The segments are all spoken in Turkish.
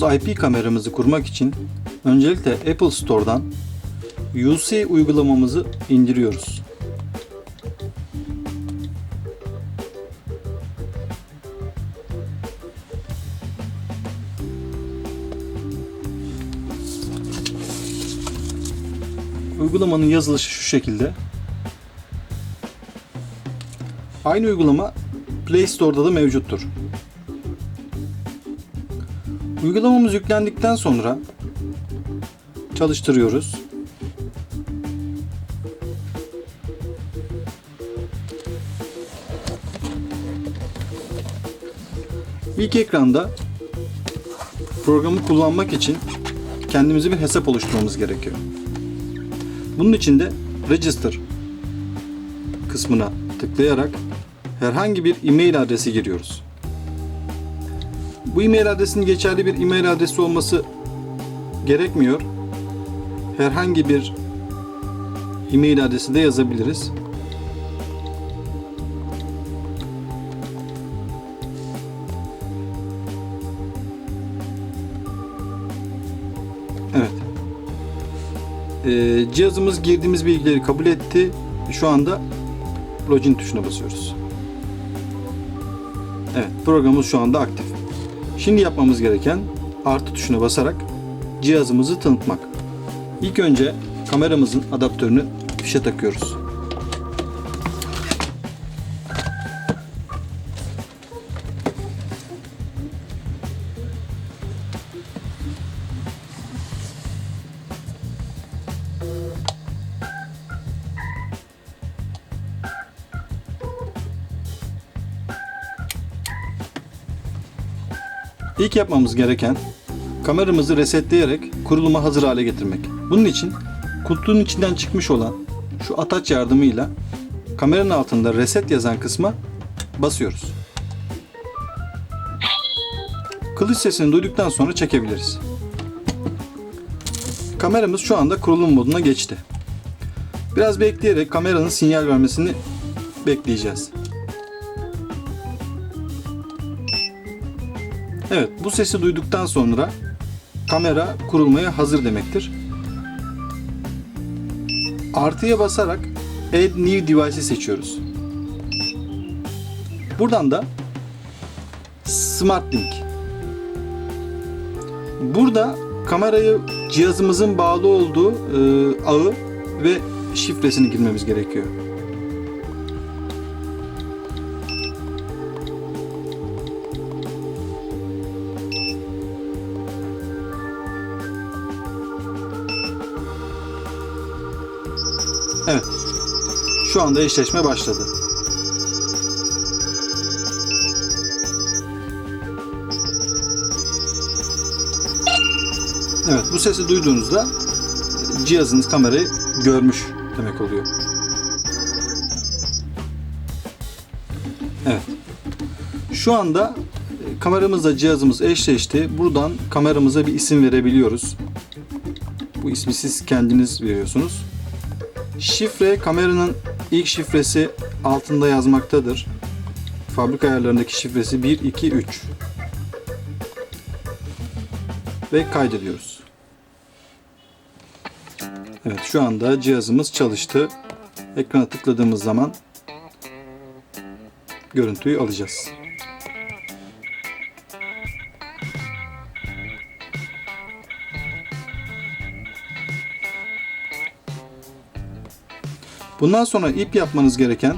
bulunduğumuz IP kameramızı kurmak için öncelikle Apple Store'dan UC uygulamamızı indiriyoruz. Uygulamanın yazılışı şu şekilde. Aynı uygulama Play Store'da da mevcuttur. Uygulamamız yüklendikten sonra çalıştırıyoruz. İlk ekranda programı kullanmak için kendimize bir hesap oluşturmamız gerekiyor. Bunun için de Register kısmına tıklayarak herhangi bir e-mail adresi giriyoruz. Bu e-mail adresinin geçerli bir e-mail adresi olması gerekmiyor. Herhangi bir e-mail adresi de yazabiliriz. Evet. Ee, cihazımız girdiğimiz bilgileri kabul etti. Şu anda login tuşuna basıyoruz. Evet, programımız şu anda aktif. Şimdi yapmamız gereken artı tuşuna basarak cihazımızı tanıtmak. İlk önce kameramızın adaptörünü fişe takıyoruz. İlk yapmamız gereken kameramızı resetleyerek kuruluma hazır hale getirmek. Bunun için kutunun içinden çıkmış olan şu ataç yardımıyla kameranın altında reset yazan kısma basıyoruz. Kılıç sesini duyduktan sonra çekebiliriz. Kameramız şu anda kurulum moduna geçti. Biraz bekleyerek kameranın sinyal vermesini bekleyeceğiz. Evet, bu sesi duyduktan sonra kamera kurulmaya hazır demektir. Artıya basarak Add New Device'i seçiyoruz. Buradan da Smart Link. Burada kamerayı cihazımızın bağlı olduğu e, ağı ve şifresini girmemiz gerekiyor. Şu anda eşleşme başladı. Evet, bu sesi duyduğunuzda cihazınız kamerayı görmüş demek oluyor. Evet. Şu anda e, kameramızla cihazımız eşleşti. Buradan kameramıza bir isim verebiliyoruz. Bu ismi siz kendiniz veriyorsunuz. Şifre kameranın ilk şifresi altında yazmaktadır. Fabrika ayarlarındaki şifresi 1 2 3. Ve kaydediyoruz. Evet şu anda cihazımız çalıştı. Ekrana tıkladığımız zaman görüntüyü alacağız. Bundan sonra ip yapmanız gereken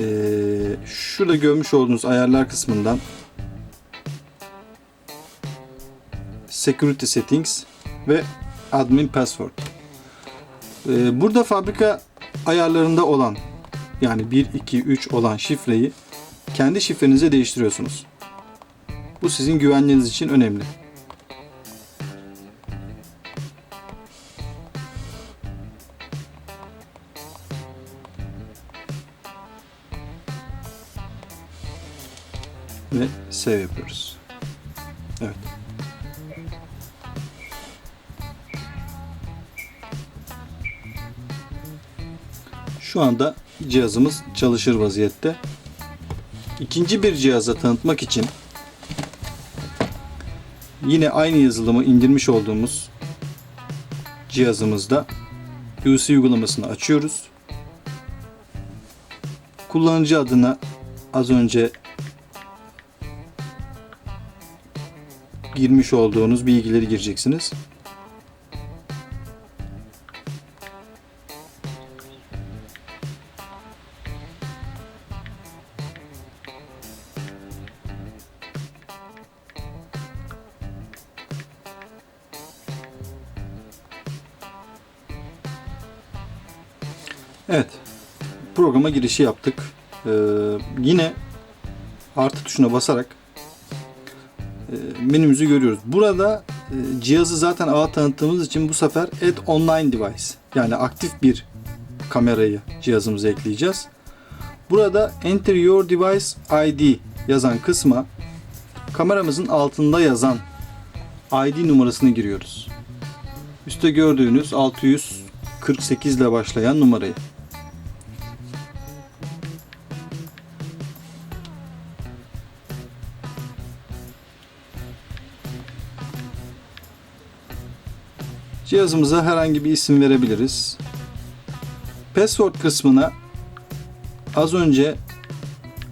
eee şurada görmüş olduğunuz ayarlar kısmından Security Settings ve Admin Password. Eee, burada fabrika ayarlarında olan yani 1, 2, 3 olan şifreyi kendi şifrenize değiştiriyorsunuz. Bu sizin güvenliğiniz için önemli. Save yapıyoruz. Evet. Şu anda cihazımız çalışır vaziyette. İkinci bir cihaza tanıtmak için yine aynı yazılımı indirmiş olduğumuz cihazımızda UC uygulamasını açıyoruz. Kullanıcı adına az önce girmiş olduğunuz bilgileri gireceksiniz. Evet. Programa girişi yaptık. Ee, yine artı tuşuna basarak menümüzü görüyoruz. Burada e, cihazı zaten ağa tanıttığımız için bu sefer Add Online Device yani aktif bir kamerayı cihazımıza ekleyeceğiz. Burada Enter Your Device ID yazan kısma kameramızın altında yazan ID numarasını giriyoruz. Üste gördüğünüz 648 ile başlayan numarayı. Cihazımıza herhangi bir isim verebiliriz. Password kısmına az önce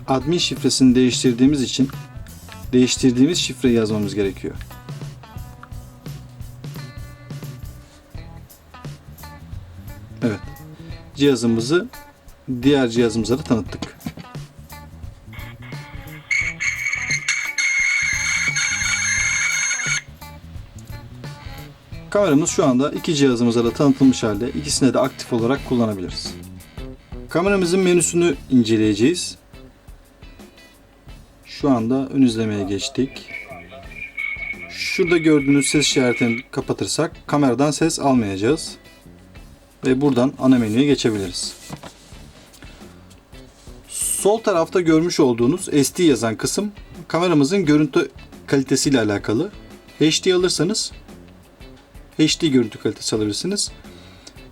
admin şifresini değiştirdiğimiz için değiştirdiğimiz şifreyi yazmamız gerekiyor. Evet. Cihazımızı diğer cihazımıza da tanıttık. Kameramız şu anda iki cihazımıza da tanıtılmış halde. İkisine de aktif olarak kullanabiliriz. Kameramızın menüsünü inceleyeceğiz. Şu anda ön izlemeye geçtik. Şurada gördüğünüz ses işaretini kapatırsak kameradan ses almayacağız. Ve buradan ana menüye geçebiliriz. Sol tarafta görmüş olduğunuz SD yazan kısım kameramızın görüntü kalitesiyle alakalı. HD alırsanız HD görüntü kalitesi alabilirsiniz.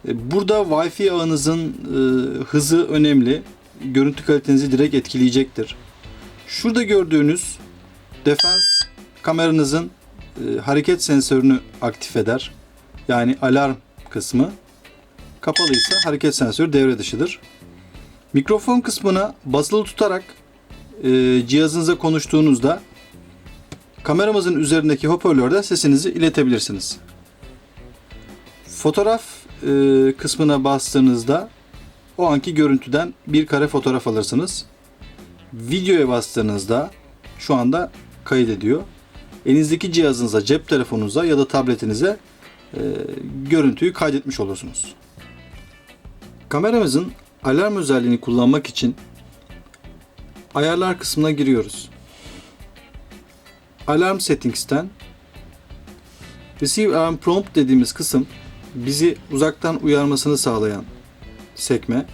E, Burada Wi-Fi ağınızın e, hızı önemli. Görüntü kalitenizi direkt etkileyecektir. Şurada gördüğünüz Defense kameranızın e, hareket sensörünü aktif eder. Yani alarm kısmı. Kapalıysa hareket sensörü devre dışıdır. Mikrofon kısmına basılı tutarak e, cihazınıza konuştuğunuzda kameramızın üzerindeki hoparlörde sesinizi iletebilirsiniz. Fotoğraf e, kısmına bastığınızda o anki görüntüden bir kare fotoğraf alırsınız. Videoya bastığınızda şu anda kaydediyor. Elinizdeki cihazınıza, cep telefonunuza ya da tabletinize e, görüntüyü kaydetmiş olursunuz. Kameramızın alarm özelliğini kullanmak için ayarlar kısmına giriyoruz. Alarm Settings'ten Receive Alarm Prompt dediğimiz kısım bizi uzaktan uyarmasını sağlayan sekme.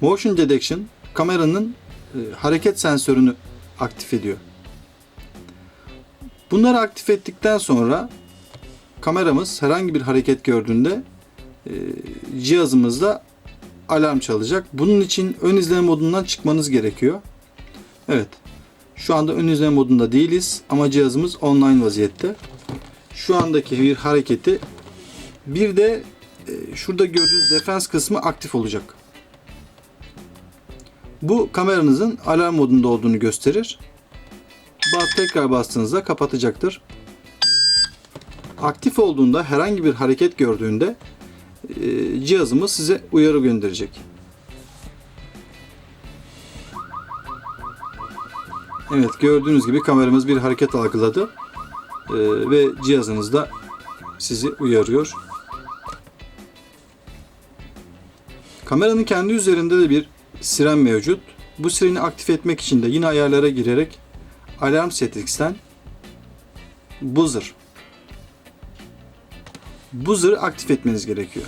Motion Detection kameranın e, hareket sensörünü aktif ediyor. Bunları aktif ettikten sonra kameramız herhangi bir hareket gördüğünde e, cihazımızda alarm çalacak. Bunun için ön izleme modundan çıkmanız gerekiyor. Evet. Şu anda ön izleme modunda değiliz ama cihazımız online vaziyette. Şu andaki bir hareketi bir de e, şurada gördüğünüz defens kısmı aktif olacak. Bu kameranızın alarm modunda olduğunu gösterir. Tekrar bastığınızda kapatacaktır. Aktif olduğunda herhangi bir hareket gördüğünde e, cihazımız size uyarı gönderecek. Evet gördüğünüz gibi kameramız bir hareket algıladı E, ve cihazınızda sizi uyarıyor. Kameranın kendi üzerinde de bir siren mevcut. Bu sireni aktif etmek için de yine ayarlara girerek Alarm Settings'ten Buzzer Buzzer'ı aktif etmeniz gerekiyor.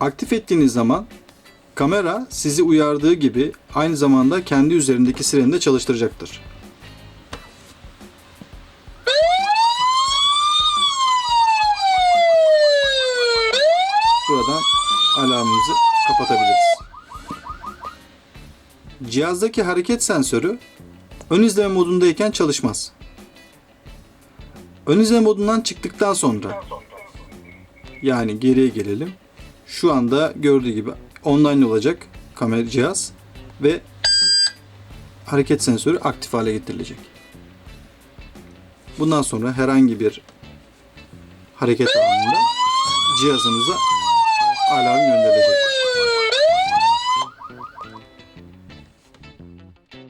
Aktif ettiğiniz zaman kamera sizi uyardığı gibi aynı zamanda kendi üzerindeki sireni de çalıştıracaktır. Alarmımızı kapatabiliriz. Cihazdaki hareket sensörü ön izleme modundayken çalışmaz. Ön izleme modundan çıktıktan sonra yani geriye gelelim. Şu anda gördüğü gibi online olacak kamera cihaz ve hareket sensörü aktif hale getirilecek. Bundan sonra herhangi bir hareket anında cihazınıza alarm gönderilecek.